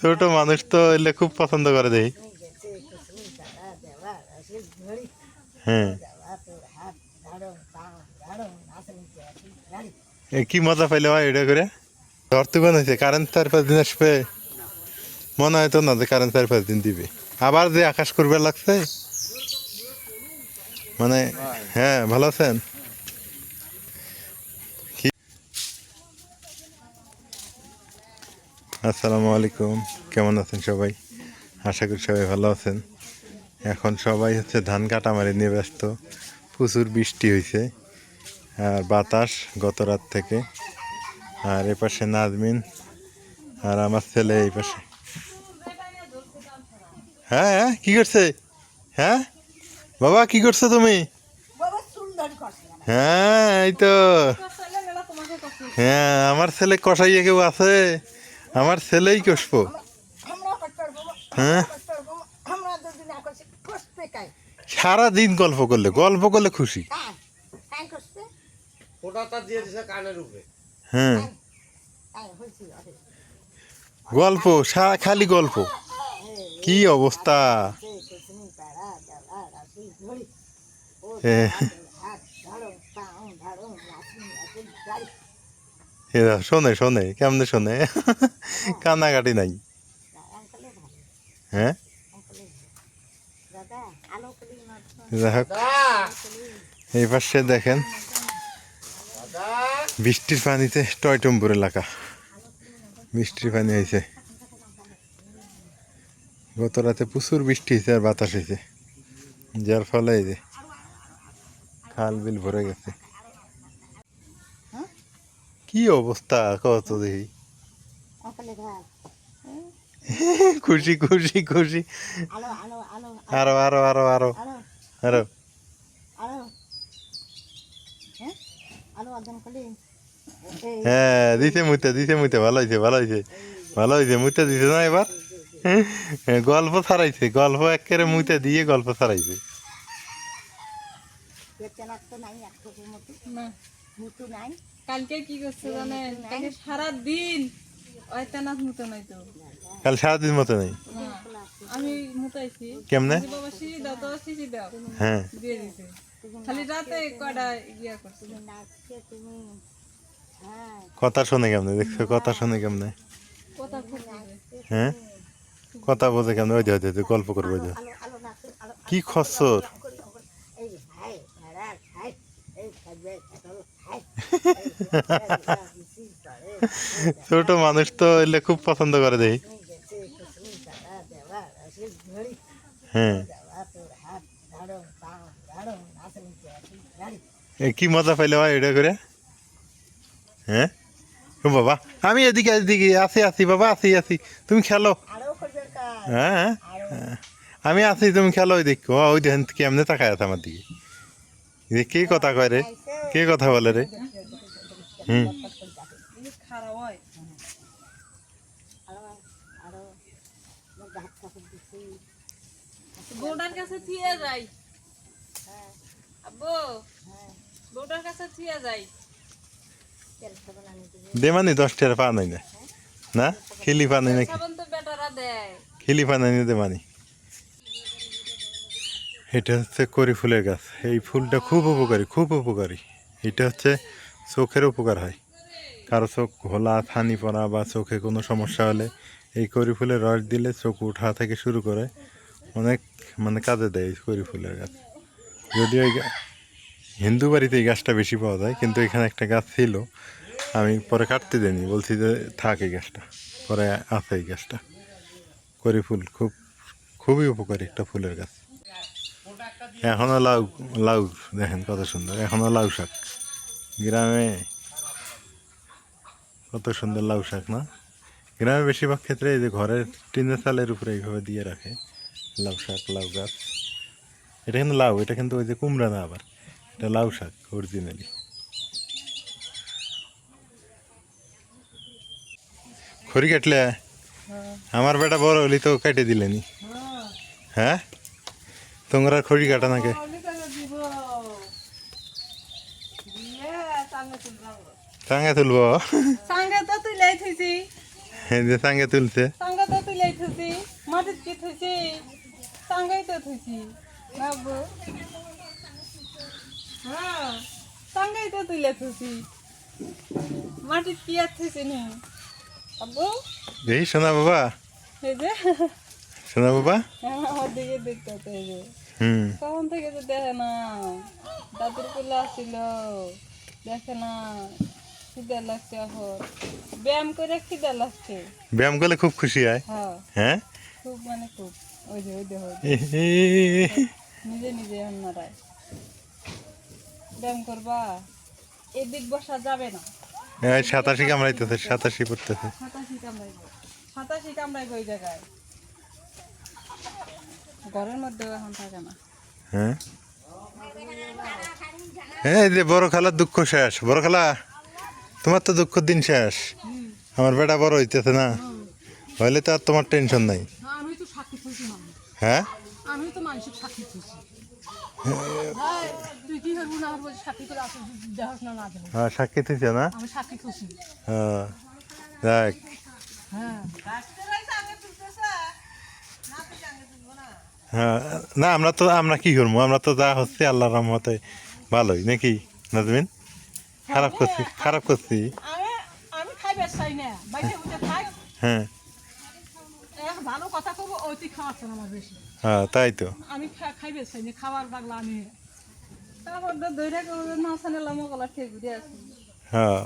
ছোট মানুষ তো এলে খুব পছন্দ করে ঘড়ি হ্যাঁ। কি মজা পাইলে ভাই এটা করে? ধরতে কোন হয়েছে কারেন্ট চার পাঁচ দিন আসবে মনে হয় তো না যে কারেন্ট চার পাঁচ দিন দিবে। আবার যে আকাশ করবে লাগছে? মানে হ্যাঁ ভালো আছেন? আসসালামু আলাইকুম। কেমন আছেন সবাই? আশা করি সবাই ভালো আছেন। এখন সবাই হচ্ছে ধান কাটামারি নিয়ে ব্যস্ত। প্রচুর বৃষ্টি হয়েছে আর বাতাস গত রাত থেকে। আর এ পাশে নাজমিন আর আমার ছেলে এই পাশে। হ্যাঁ হ্যাঁ কি করছে? হ্যাঁ? বাবা কি করছ তুমি? হ্যাঁ এই তো। হ্যাঁ আমার ছেলে কষাইয়ে কেউ আছে? আমার ছেলেই কষবো হ্যাঁ? কাই সারাদিন গল্প করলে গল্প করলে খুশি। হ্যাঁ। গল্প সারা খালি গল্প। কি অবস্থা? হ্যাঁ। শোনে শোনে কেমনে শোনে? কান্নাকাটি নাই। হ্যাঁ? যাই হোক এই পাশে দেখেন বৃষ্টির পানিতে টয়টম্বুর এলাকা। বৃষ্টির পানি হয়েছে গত রাতে প্রচুর বৃষ্টি হয়েছে আর বাতাস হয়েছে যার ফলে এই যে খাল বিল ভরে গেছে। কি অবস্থা? কত দেখি। খুশি খুশি খুশি। আলো আলো আলো আরও আরও আরও আরও আরও। হ্যাঁ? আলো আদান কলি এই হ্যাঁ দিছে মুইতে দিছে মুইতে। ভালো হয়েছে ভালো হয়েছে ভালো হয়েছে মুইতে দিছে না এবার? হ্যাঁ, গল্প ছাড়াইছে গল্প একেবারে মুইতে দিয়ে গল্প ছাড়াইছে মতো। না। মুতু নাই। কালকে কি করছে জানেন? কালকে সারা দিন অয়তানাথ মতো নাই তো। কাল সারাদিন মতো নেই? আমি মুতাইছি। কেমনে? বাবা সিঁড়ি দাও তো সিঁড়ি দাও। হ্যাঁ। দিয়ে দিছে। খালি রাতে কয়টা ইয়া করছে? তুমি নাচছে তুমি হ্যাঁ। কথা শোনে কেমনে? দেখছ কথা শোনে কেমনে? কথা হ্যাঁ? কথা বোঝে কেমনে? ওই যে ওই যে, গল্প করব ওই যে। আলো আলো কি খসর করি এই হাই হারা হাই এই খাবে চলো হাই ছোট মানুষ তো এলে খুব পছন্দ করে ঘড়ি হ্যাঁ। আসি কি মজা পাইলে ভাই এটা করে? হ্যাঁ? বাবা, আমি এদিকে এদিকে, আসি আসি, বাবা, আসি আসি। তুমি খেলো। কাজ হ্যাঁ হ্যাঁ। আমি আছি তুমি খেলো ওই দেখো ওই দেখেন কেমনে তাকায় আছে আমার দিকে। কে কথা কয় রে? কে কথা বলে রে? বউটার কাছে থিয়ে যাই। আব্বু বউটার কাছে থিয়ে দশ টাকা পা নাই না। না? খিলি পা নাই নাকি খিলি পা নাই না দেমানি এটা হচ্ছে করি ফুলের গাছ। এই ফুলটা খুব উপকারী খুব উপকারী। এটা হচ্ছে চোখের উপকার হয়। কারও চোখ ঘোলা থানি পড়া বা চোখে কোনো সমস্যা হলে এই করি ফুলের রস দিলে চোখ উঠা থেকে শুরু করে অনেক মানে কাজে দেয় এই করি ফুলের গাছ। যদিও এই হিন্দু বাড়িতে এই গাছটা বেশি পাওয়া যায়, কিন্তু এখানে একটা গাছ ছিল, আমি পরে কাটতে দিইনি, বলছি যে থাক এই গাছটা, পরে আছে এই গাছটা। করি ফুল খুব, খুবই উপকারী একটা ফুলের গাছ। এখনও লাউ লাউ দেখেন কত সুন্দর এখনও লাউ শাক। গ্রামে কত সুন্দর লাউ শাক না? গ্রামে বেশিরভাগ ক্ষেত্রে এই যে ঘরের টিনের চালের উপরে এইভাবে দিয়ে রাখে লাউ শাক লাউ গাছ। এটা কিন্তু লাউ এটা কিন্তু ওই যে কুমড়া না আবার এটা লাউ শাক অরিজিনালি খড়ি কাটলে আমার বেটা বড় হলি তো কেটে দিলেনি। হ্যাঁ। তোমরা খড়ি কাটা নাকি দিব দিয়ে সাঙ্গে তুলবা? সাঙ্গে তো তুই লাই থইছি। এই যে সাঙ্গে তুলছে। সাঙ্গা তো তুলে থুছি মাটির কি থুছি সাঙ্গাই তো থুছি বাবু। হ্যাঁ সাঙ্গাই তো তুলে থুছি মাটির কি আর থুছি নি? বাবু। এই শোনা বাবা। এই যে। শোনা বাবা। হ্যাঁ, আমার দিকে দেখতে যে। হুম। কখন থেকে তো দেখে না। দাদুর কুলে আসছিল দেখে না। খিদে লাগছে এখন ব্যায়াম করে খিদে লাগছে। ব্যায়াম করলে খুব খুশি হয়? হ্যাঁ। হ্যাঁ? খুব মানে খুব। ওই যে ওই যে নিজে নিজে ব্যায়াম করবা? এদিক বসা যাবে না। এ, সাতাশি কামড়াইতেছে সাতাশি পড়তেছে সাতাশি কামড়াইব। সাতাশি কামড়াইব ওই জায়গায়। ঘরের মধ্যেও এখন থাকে না। হ্যাঁ? এই যে বড় খালার দুঃখ শেষ। বড় খালা? তোমার তো দুঃখ দিন শেষ। আমার বেটা বড় হইতেছে না। হইলে তো আর তোমার টেনশন নাই। হ্যাঁ? হ্যাঁ। সাক্ষী না হ্যাঁ দেখ। হ্যাঁ। হ্যাঁ না আমরা তো আমরা কি করব? আমরা তো যা হচ্ছে আল্লাহর রহমতে ভালোই নাকি নাজমিন? খারাপ করছি খারাপ করছি। আমি আমি খাইবে চাই না। বাইরে উঠে খাই। হ্যাঁ। ভালো কথা কব ওই তুই খাওয়াচ্ছ না আমার বেশি। হ্যাঁ তাই তো। আমি খাইবে চাই না খাবার পাগলা আমি। তারপর মাছা নিলাম ওগুলা ঠিক ঘুরে আসি। হ্যাঁ।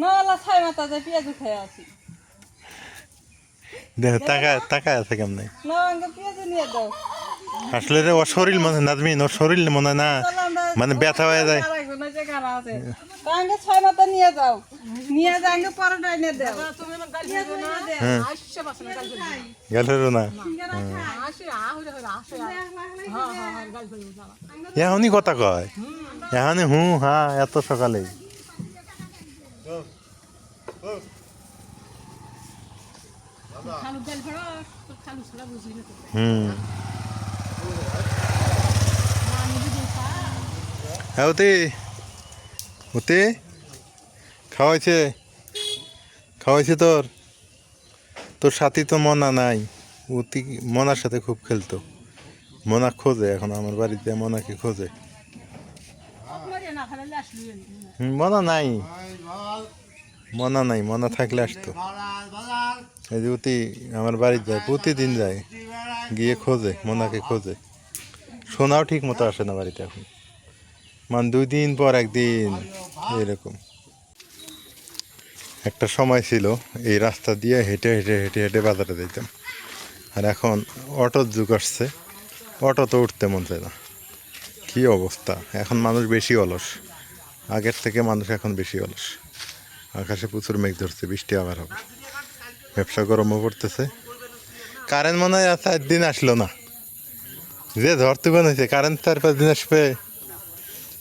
নলা ছাই মাথা যায় পেঁয়াজু খেয়ে আসি। দেখ টাকা টাকা আছে কেমনে? না আমাকে পেঁয়াজু নিয়ে দাও। আসলে রে ওর শরীর মনে হয় নাজমিন ওর শরীর মনে না মানে ব্যথা হয়ে যায়। আছে কারা আছে। তা ছয় নিয়ে যাও। দাও। না। হ্যাঁ। হ্যাঁ হ্যাঁ হ্যাঁ এখনই কথা কয় এখনই হু হ্যাঁ এত সকালে খালু গাড়ি ধরো তোর খালু ছাড়া বুঝি না তো হুম। আমি ওতে খাওয়াইছে? খাওয়াইছে তোর? তোর সাথী তো মনা নাই। অতি মনার সাথে খুব খেলতো। মনা খোঁজে এখন, আমার বাড়িতে মনাকে খোঁজে। মনা নাই। মনা নাই, মনা থাকলে আসতো। এই যে অতি আমার বাড়িতে যায়, প্রতিদিন যায়। গিয়ে খোঁজে, মনাকে খোঁজে। সোনাও ঠিক মতো আসে না বাড়িতে এখন। মানে দুই দিন পর একদিন, এরকম। একটা সময় ছিল, এই রাস্তা দিয়ে হেঁটে হেঁটে হেঁটে হেঁটে বাজারে যেতাম আর এখন অটোর যুগ আসছে, অটো তো উঠতে মন চায় না। কী অবস্থা? এখন মানুষ বেশি অলস। আগের থেকে মানুষ এখন বেশি অলস। আকাশে প্রচুর মেঘ ধরছে, বৃষ্টি আবার হবে। ব্যবসা গরমও পড়তেছে। কারেন্ট মনে হয় চার দিন আসলো না। যে ধরতে হয়েছে কারেন্ট চার পাঁচ দিন আসবে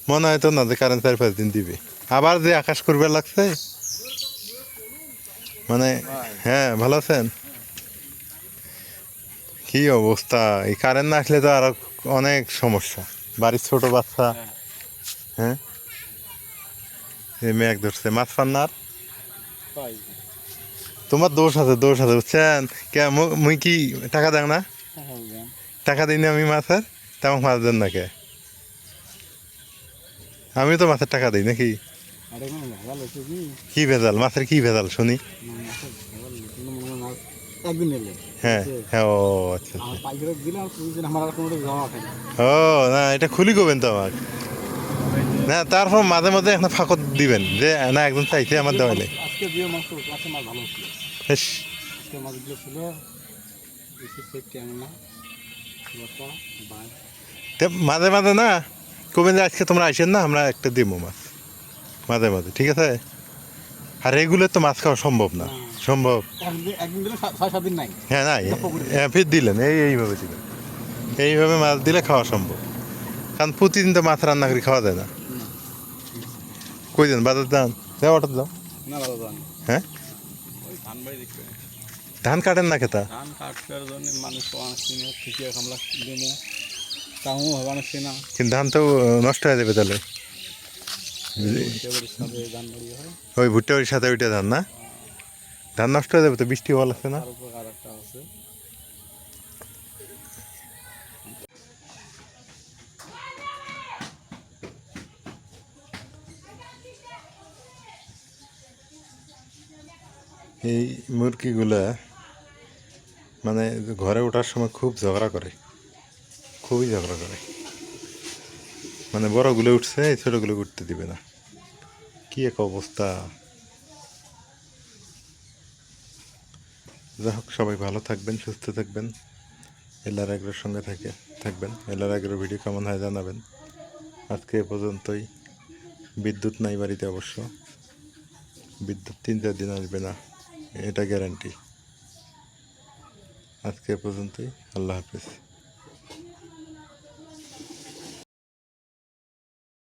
মনে হয় তো না যে কারেন্ট চার পাঁচ দিন দিবে। আবার যে আকাশ করবে লাগছে? মানে হ্যাঁ ভালো আছেন? কি অবস্থা? এই কারেন্ট না আসলে তো আরও অনেক সমস্যা। বাড়ির ছোট বাচ্চা হ্যাঁ? এই মেঘ ধরছে। মাছ পান্নার তোমার দোষ আছে দোষ আছে বুঝছেন? কে মুই কি টাকা দেন না? টাকা দিই না আমি মাছের? তেমন মাছ দেন না কে? আমি তো মাছের টাকা দিই নাকি? কি? ভেজাল? মাছের কি ভেজাল শুনি? হ্যাঁ হ্যাঁ ও আচ্ছা আচ্ছা। আমার আমার ও না এটা খুলি করবেন তো আমাকে। না তারপর মাঝে মাঝে এখন ফাঁকত দিবেন যে না একজন চাইছে আমার দেওয়ালে তে মাঝে মাঝে না কবেন যে আজকে তোমরা আসেন না আমরা একটা দিব মাছ। মাঝে মাঝে ঠিক আছে? আর রেগুলার তো মাছ খাওয়া সম্ভব না। সম্ভব। একদিন একদিন দিলে সা- ছয় সাত দিন নাই। হ্যাঁ হ্যাঁ ফির দিলেন এই এইভাবে দিলেন। এইভাবে মাছ দিলে খাওয়া সম্ভব। কারণ প্রতিদিন তো মাছ রান্না করে খাওয়া যায় না। কই দেন বাজার যান। যাও অর্ডার না হ্যাঁ? ধান কাটেন না খেতা? ধান কাটবার জন্য মানুষ না কিন্তু ধান তো নষ্ট হয়ে যাবে তাহলে। ওই ভুট্টা ওই সাথে ওইটা ধান না? ধান নষ্ট হয়ে যাবে তো বৃষ্টি হওয়া লাগছে না? আছে। এই মুরগিগুলা মানে ঘরে ওঠার সময় খুব ঝগড়া করে। খুবই ঝগড়া করে। মানে বড়গুলো উঠছে ছোটোগুলো উঠতে দিবে না। কি এক অবস্থা। যাই হোক, সবাই ভালো থাকবেন, সুস্থ থাকবেন। এলার আগ্রোর সঙ্গে থাকে, থাকবেন। এলার আগ্রোর ভিডিও কেমন হয় জানাবেন। আজকে এ পর্যন্তই। বিদ্যুৎ নাই বাড়িতে অবশ্য। বিদ্যুৎ তিন চার দিন আসবে না, এটা গ্যারান্টি আজকে এ পর্যন্তই। আল্লাহ হাফিজ।